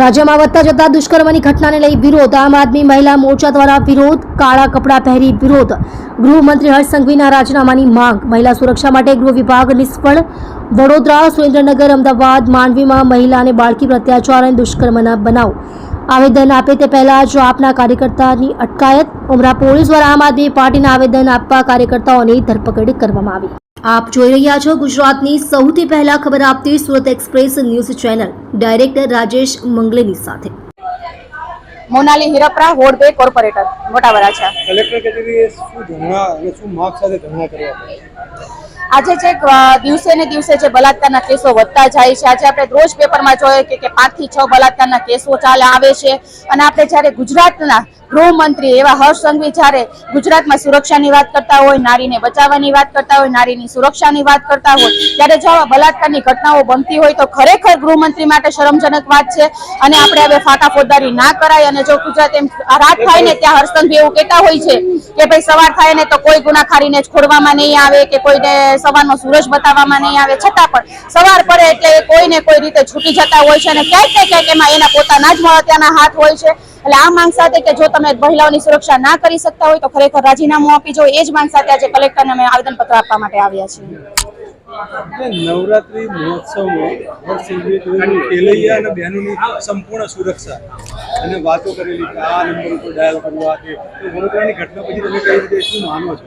રાજ્યમાં વધતા જતા દુષ્કર્મની ઘટનાને લઈ વિરોધ. આમ આદમી મહિલા મોરચા દ્વારા વિરોધ, કાળા કપડાં પહેરી વિરોધ. ગૃહમંત્રી હર્ષ સંઘવીના રાજીનામાની માંગ. મહિલા સુરક્ષા માટે ગૃહ વિભાગ નિષ્ફળ. વડોદરા, સુરેન્દ્રનગર, અમદાવાદ, માંડવીમાં મહિલા અને બાળકી પર અત્યાચાર અને દુષ્કર્મના બનાવ. આવેદન આપે તે પહેલાં જો આપના કાર્યકર્તાની અટકાયત. ઉમરા પોલીસ દ્વારા આમ આદમી પાર્ટીના આવેદન આપવા કાર્યકર્તાઓની ધરપકડ કરવામાં આવી. આપ જોઈ રહ્યા છો ગુજરાતની સૌથી પહેલા ખબર આપતી Surat express news channel. Director Rajesh મંગલેની સાથે. મોનાલી હિરપરા વોર્ડ બે કોર્પોરેટર મોટા વરાછા કલેક્ટર કચેરીએ શું ધરણા અને શું માગ સાથે ધરણા કર્યા આજે જે દિવસે ને દિવસે જે બલાત્કારના કેસો વધતા જાય છે આજે આપણે રોજ પેપરમાં જોઈએ કે કે પાંચથી છ બલાત્કારના કેસો ચાલે આવે છે. અને આપણે જ્યારે ગુજરાતના ગૃહમંત્રી એવા હર્ષ સંઘવી જ્યારે ગુજરાતમાં સુરક્ષાની વાત કરતા હોય, નારીને બચાવવાની વાત કરતા હોય, નારીની સુરક્ષાની વાત કરતા હોય, ત્યારે જો બલાત્કારની ઘટનાઓ બનતી હોય તો ખરેખર ગૃહમંત્રી માટે શરમજનક વાત છે અને આપણે હવે ફાટા ફોજદારી ના કરાય અને જો ગુજરાત એમ રાત થાય ને ત્યાં હર્ષ સંઘવી એવું કહેતા હોય છે કે ભાઈ સવાર થાય ને તો કોઈ ગુનાખારીને છોડવામાં નહીં આવે કે કોઈને સવારનો સૂરજ બતાવવામાં નહીં આવે. છતાં પણ સવાર પડે એટલે કોઈને કોઈ રીતે છૂટી જતા હોય છે અને ક્યાંક ને ક્યાંક એમાં એના પોતાના જ મળતિયાના હાથ હોય છે. એટલે આ માંગ સાથે કે જો તમે મહિલાઓની સુરક્ષા ના કરી શકતા હોય તો ખરેખર રાજીનામું આપી જો એ જ માંગ સાથે આજે કલેક્ટરને અમે આવેદનપત્ર આપવા માટે આવ્યા છીએ. નવરાત્રી મહોત્સવમાં અને બહેનોની સંપૂર્ણ સુરક્ષા અને વાતો કરેલી કે આ નંબર ઉપર ડાયલ કરવા કે વડોદરાની ઘટના પછી તમે કઈ રીતે શું માનો છો?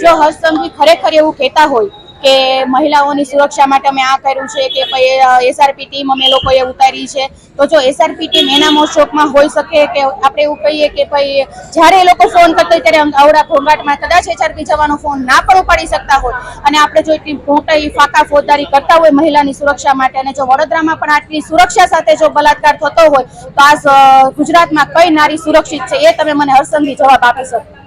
જો હર્ષ ખરેખર એવું કહેતા હોય કે મહિલાઓની સુરક્ષા માટે અમે આ કર્યું છે કે એસઆરપી ટીમ અમે લોકોએ ઉતારી છે. તો જો એસઆરપી ટીમ એના મોસ્ટોકમાં હોઈ શકે કે આપણે એવું કહીએ કે ભાઈ, જ્યારે એ લોકો ફોન કરતા હોય ત્યારે અવડા ઘોંઘાટમાં કદાચ એચઆરપી જવાનો ફોન ના પણ ઉપાડી શકતા હોય. અને આપણે જો એટલી મોટી ફાકા ફોજદારી કરતા હોય મહિલાની સુરક્ષા માટે અને જો વડોદરામાં પણ આટલી સુરક્ષા સાથે જો બલાત્કાર થતો હોય, તો આ ગુજરાતમાં કઈ નારી સુરક્ષિત છે એ તમે મને હરસંગી જવાબ આપી શકો.